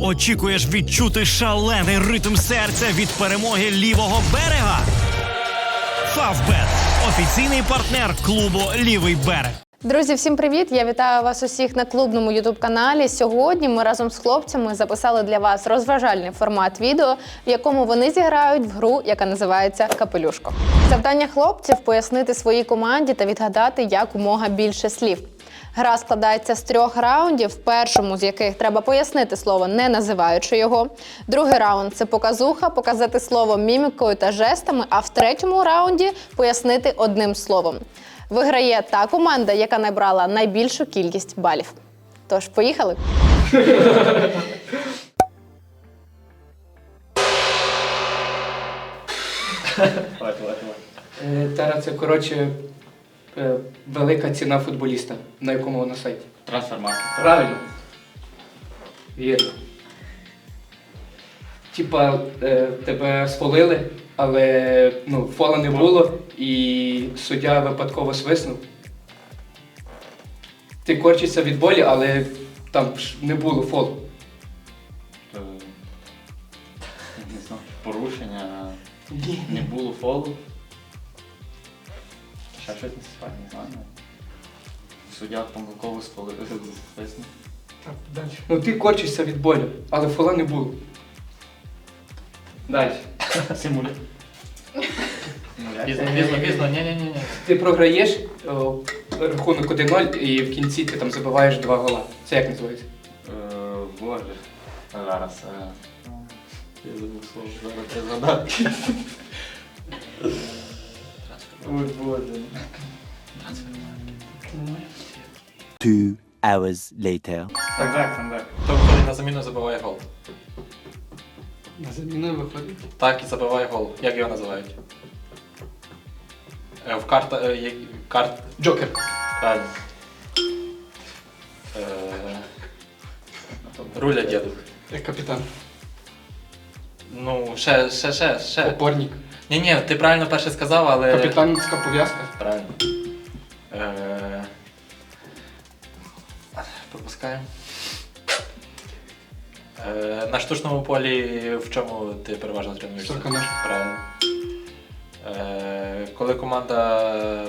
Очікуєш відчути шалений ритм серця від перемоги лівого берега? Фавбет офіційний партнер клубу Лівий берег. Друзі, всім привіт! Я вітаю вас усіх на клубному ютуб каналі. Сьогодні ми разом з хлопцями записали для вас розважальний формат відео, в якому вони зіграють в гру, яка називається Капелюшко. Завдання хлопців пояснити своїй команді та відгадати якомога більше слів. Гра складається з трьох раундів, в першому з яких треба пояснити слово, не називаючи його. Другий раунд це показуха, показати слово мімікою та жестами, а в третьому раунді пояснити одним словом. Виграє та команда, яка набрала найбільшу кількість балів. Тож, поїхали. Е, Тара це коротше е, велика ціна футболіста, на якому воно сайті. Трансформатор. Правильно? Вірно. Типа е, тебе сфолили, але ну, фола не було, і суддя випадково свиснув. Ти корчишся від болі, але там ж не було фолу. Помилково спали- Так, далі. Ну ти корчишся від болю, але фола не було. Далі. Симуля. Пізно, пізно, пізно, ні-ні-ні. Ти програєш о, рахунок 1-0 і в кінці ти там забиваєш два гола. Це як називається? Е, Боже. Зараз. е, Я забув слово, зараз я згадати. Ой, Боже. Two hours later. Так, так, так, так. Той, коли на заміну забиває гол. На заміну виходить. Так і забиває гол. Як його називають? Е, В карта. е, як- карт. Джокер. Правильно. Е, Руля діду. Як капітан. Ну, ще, ще, ще, ще. Опорник. Ні, ні, ти правильно перше сказав, але. Капітанська пов'язка. Правильно. Е... Пропускаємо. Е, на штучному полі в чому ти переважно тренуєшся? Сороконож. Правильно. Е, коли команда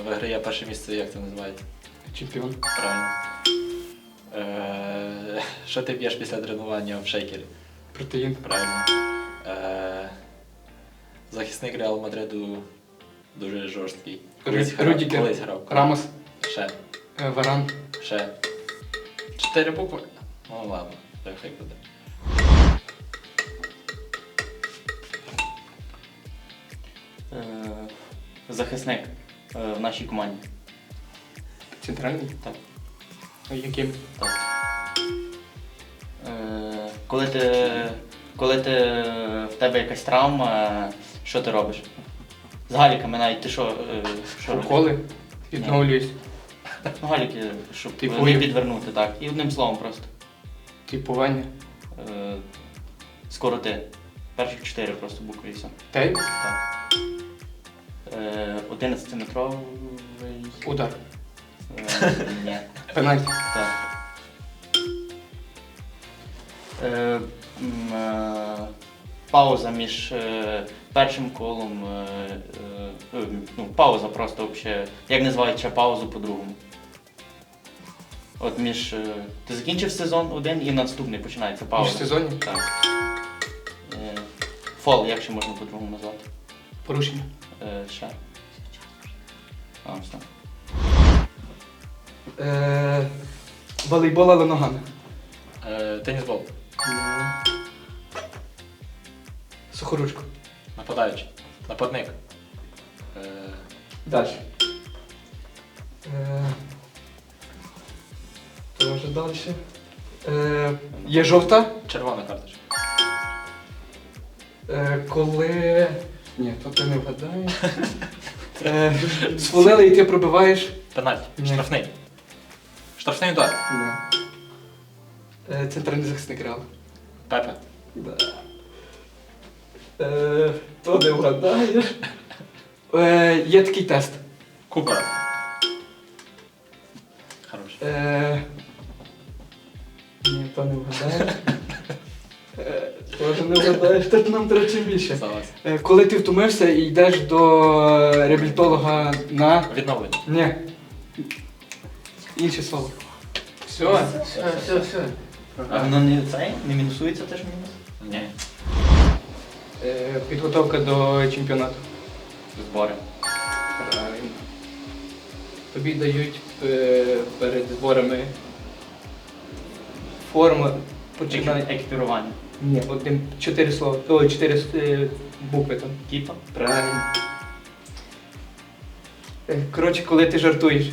виграє перше місце, як це називається? Чемпіон. Правильно. Е, що ти п'єш після тренування в шейкері? Протеїн. Правильно. Е, захисник Реал Мадриду дуже жорсткий. Колись Рю- грав. Рюдігер. Колись грав. Рамос. Ще. е, Варан. Ще. Чотири букви? Ну ладно, так хай буде. Е, Захисник е, в нашій команді. Центральний. Так. А Яким? Так. Е, Коли ти, коли ти в тебе якась травма, що ти робиш? З галіками навіть ти що, е, що робиш? Уколи. Відновлююсь. Ну, галіки, щоб Типу, не як- підвернути, так. І одним словом просто. Типування. Е, Скороти. Перших чотири просто букви і все. Тейп. Так. Е, 11-метровий. Удар. Е, ні. Пенальті. Так. Е, м, е, пауза між е, першим колом. Е, е, е, ну, пауза просто взагалі. Як називають ще паузу по-другому? От між. Е, ти закінчив сезон один і наступний починається пауза. Між сезонів. Так. Е, фол, як ще можна по-другому назвати? Порушення. Е, ще. А, все. Е, волейбол, але ногами. Е, тенісбол. Сухоручку. Нападаючий. Нападник. Е, Далі. Е, Тоже далі. Е, є жовта. червона карточка. Е, коли. Ні, то ти не вгадаєш. Е, і ти пробиваєш. Пенальті. Ні. Штрафний. Штрафний удар. Ні. Е, Центральний захисник Реал. Пепе. Да. Е, то не вгадаєш. Е, є такий тест. Купер. Хороший. Е, ні, то не вгадаєш. Тоже не задаєш, так нам треба чим більше. Е, Коли ти втомився і йдеш до реабілітолога на. Відновлення. Ні. Інше слово. Все, все, все, все. А воно не цей? Не мінусується теж мінус? Ні. Е, Підготовка до чемпіонату. Збори. Правильно. Тобі дають е, перед зборами форму. Починай. Екіпірування. Ні, одним чотири слова. О, чотири е, букви там. Кіпа. Правильно. Е, Коротше, коли ти жартуєш,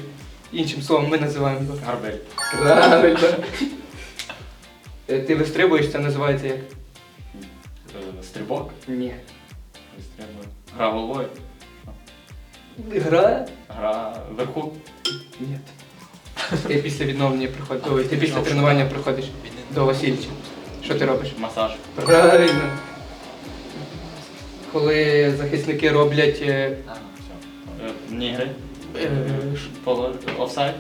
іншим словом ми називаємо його. Гарбель. Правильно. Е, Ти вистрибуєш, це називається як? Е, Стрибок. Ні. Вистрибую. Гра головою. Гра? Гра вверху. Ні. Ти після відновлення приходиш. Ой, ти після тренування приходиш до Васильча. Що ти робиш? Масаж. Правильно. Коли захисники роблять е, Е, Нігри. е, ш- Поло- Офсайд.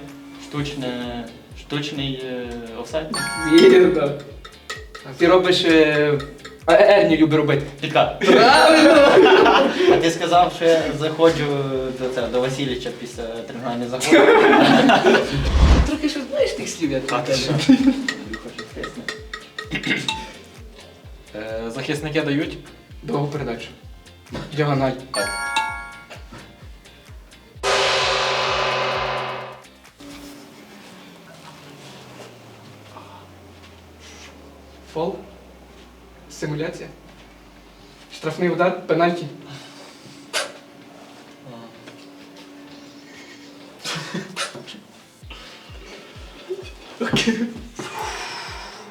Штучне. Штучний е, офсайд. вірно. Ти робиш. е, А Ерні любить робити. Підкат. Правильно! А ти сказав, що я заходжу до, це, до Васильовича після тренування заходжу. Трохи що знаєш тих слів, я А ти що? Хочу стиснути. Е, Захисники дають. Довгу передачу. Діагональ. Так. Фол. Симуляція. Штрафний удар, пенальті.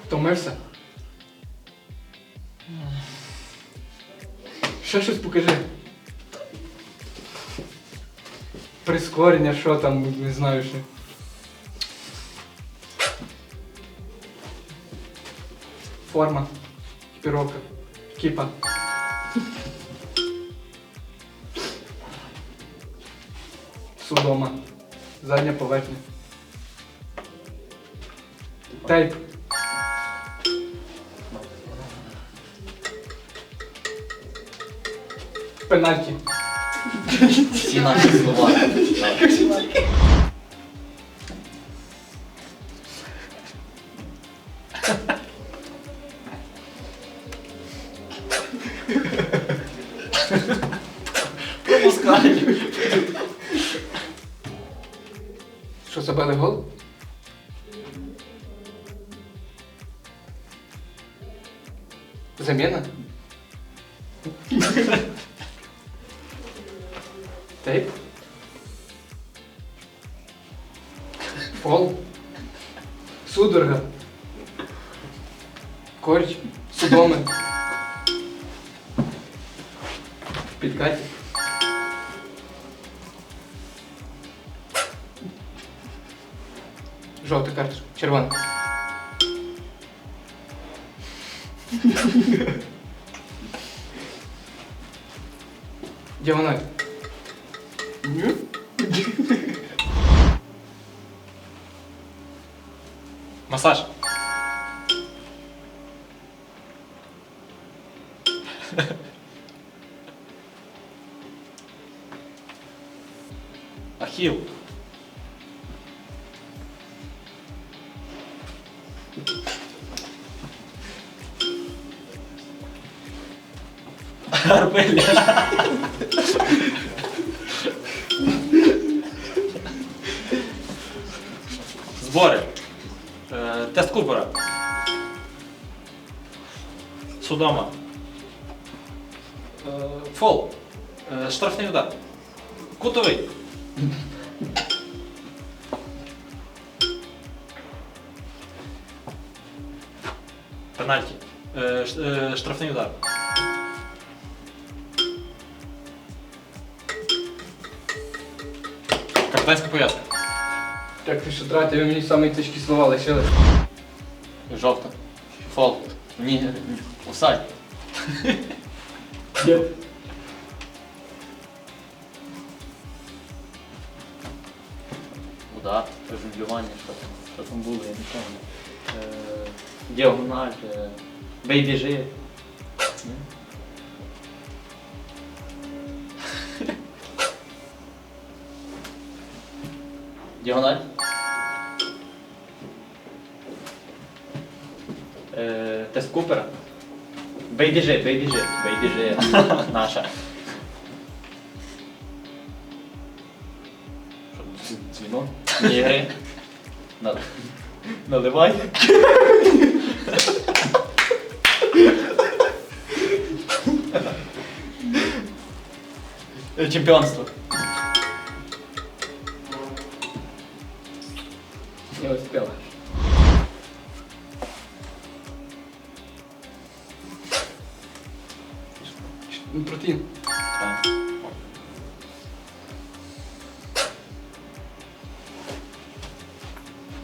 Втомився? Ще щось покажи. Прискорення, що там, не знаю ще. Форма. Екіпіровка. Кіпа. Судома. Задня поверхня. Тейп. Пенальті. Всі наші слова. Що забили гол? Заміна? Діагональ. Ні? Масаж. Ахіл. Гарбель. Збори. Е, Тест Купера. Судома. Е, Фол. Е, Штрафний удар. Кутовий. Пенальті. Е, е, Штрафний удар. Капітанська пов'язка. Так, ти що тратив, ви мені самі тяжкі слова лишили. Жовта. Фол. Нігри. Офсайд. Удар, жонглювання, що там, що там було, я не пам'ятаю. Е, Діагональ, е, бей біжи. Діагональ. Е, тест Купера. Бей біжи, бей біжи, бей біжи. Наша. Дзвінок. Ігри. На- Наливай. Е, Чемпіонство.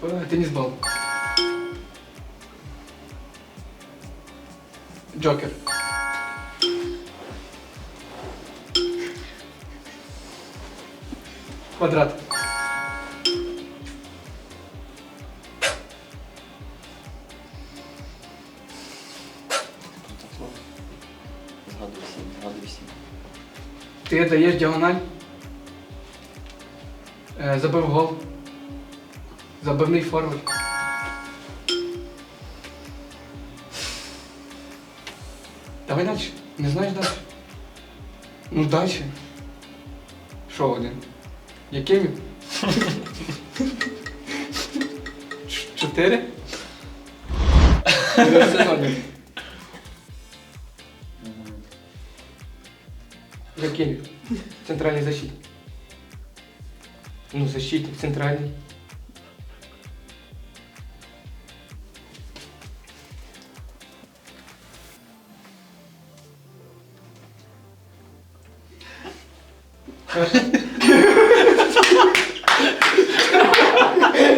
Э, Теннисбол. Джокер. Квадрат. Згадуй всім, згадуй всім. Ти даєш діагональ. Е, забив гол. Забивний форвард. Давай далі. Не знаєш далі? Ну далі. Що один? Він? Чотири? Який? Центральний защитник. Ну, защитник центральний.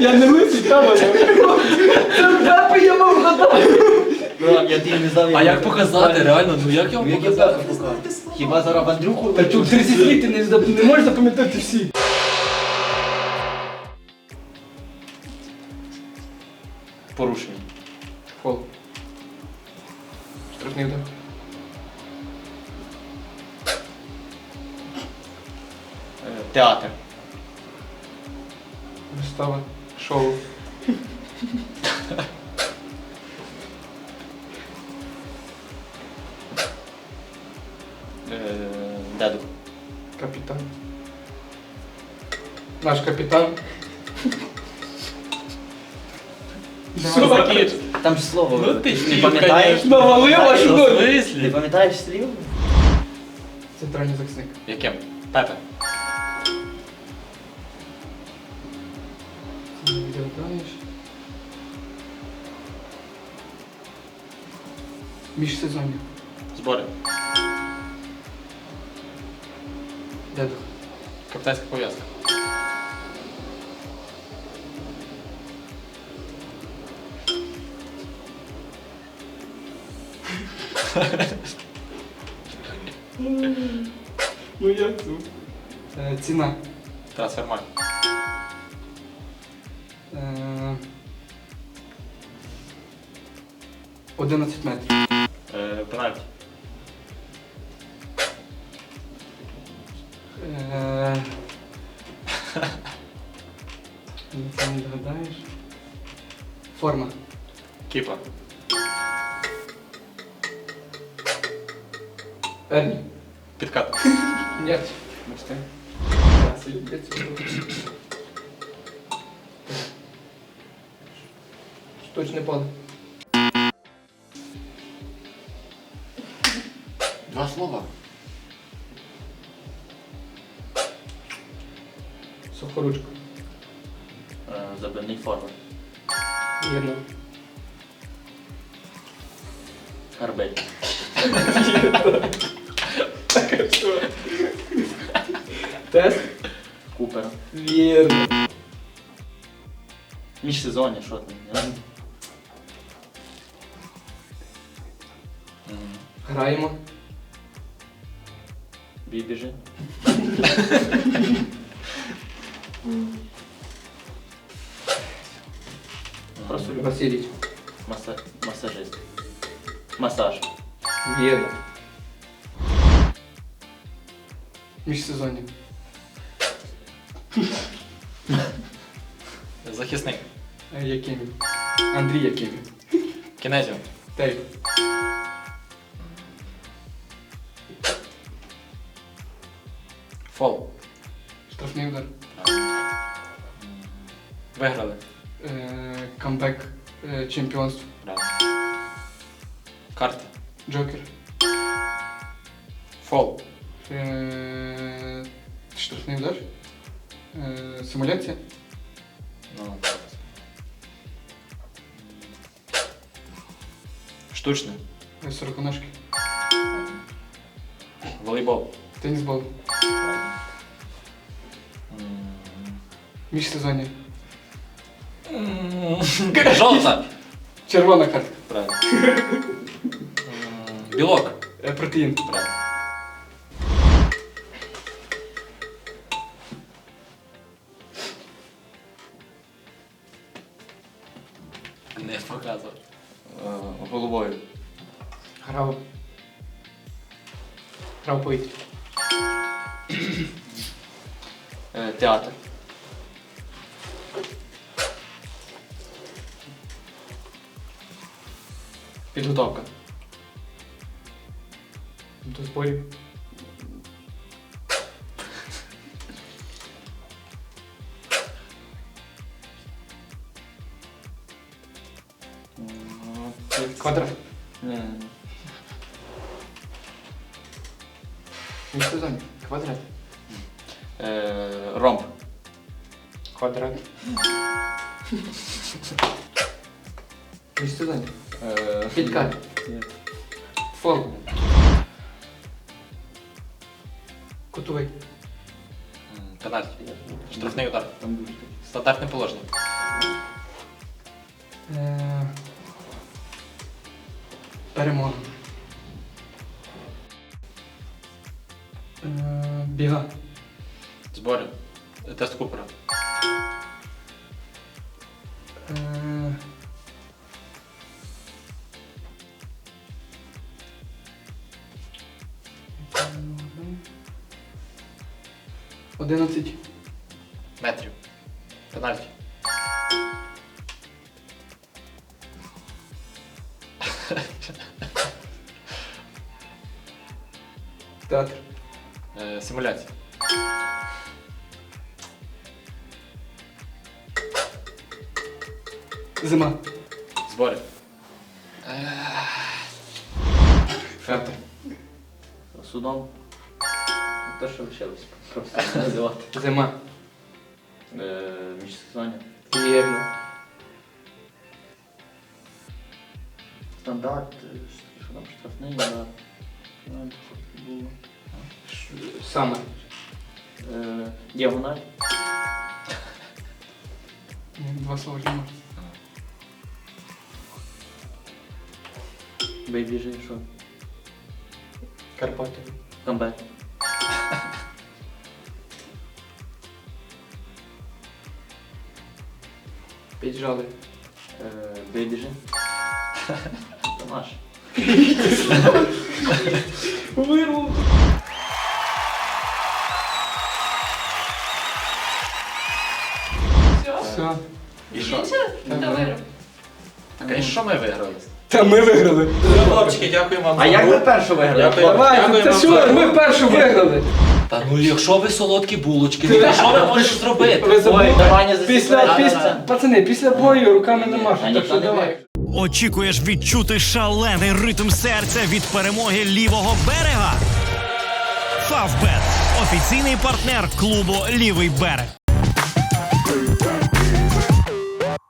Я не лисий. Це б я мав гадати. Я тобі не знав, А як показати, реально? Ну як я показати? Хіба зараз Андрюху? Та тут 30 літ ти не, зап- не можеш запам'ятати всі. Порушення. Театр. Вистава. Шоу. Е, Дедух. Капітан. Наш капітан. Закіч. Там ж слово. Ну ти не ж пам'ятаєш? Навалила, що? Не пам'ятаєш слів? Центральний захисник. Яким? Пепе. Міжсезоння. Збори. Дедух. Капітанська пов'язка. Ну як тут? Е, ціна. Трансфермаль. Е, 11 метрів. Форма. Кіпа. Ерні. Підкат. Нет. Бачите? Штучне поле. Два слова. Сухоручка. Е, Забивний форвард. Вірно. Гарбель. Тест? Купер. Вірно. Міжсезоння, що там? Я не- Граємо. Бій біжи. Василій. Маса... масажист. Масаж. Вірно. Міжсезоння. Захисник. Якимів. Андрій Якимів. Кінезіум. Тейп. Фол. Штрафний удар. Виграли. Е, Камбек е, чемпіонств. Правильно. Карти. Джокер. Фол. Е, Штрафний удар. Е, Симуляція. Ну, зараз. Штучний. Е, Сороконожки. Волейбол. Тенісбол. Міжсезоння. Жовта. Червона картка. Правильно. М, Білок. Е, Протеїн. Правильно. Підготовка. До зборів. Квадрат. Ні. Міжсезоння. Квадрат. Е, ромб. Квадрат. Міжсезоння. Підкат. Фол. Кутовий. М, Пенальті. Штрафний удар. Стандартне положення. Е, Перемога. Е, Біга. Збори. Тест Купера. 11. Метрів. Пенальті. Театр. Е, Симуляція. Зима. Збори. Е. Фентер. Судом. Те, що вчились. Просто не називати. Зима. Е, міжсезоння. Вірно. Стандарт. е, Що там штрафний удар. Ну, це було. Саме. Е, Діагональ. Два слова не можна. Бейбіжи, що? Карпати. Камбек. Е, Бейбіжи. Це наш. Все. І що? Так, Так, і що ми виграли? Та ми виграли. Хлопчики, дякуємо вам. А як ви перше виграли? Давай, Дякую це що, ми першу виграли. Та ну якщо ви солодкі булочки, ну що ви можете зробити? Ви забули? Ой, давай не Після, після, пацани, після бою руками не Та так що давай. Очікуєш відчути шалений ритм серця від перемоги лівого берега? Фавбет офіційний партнер клубу Лівий берег.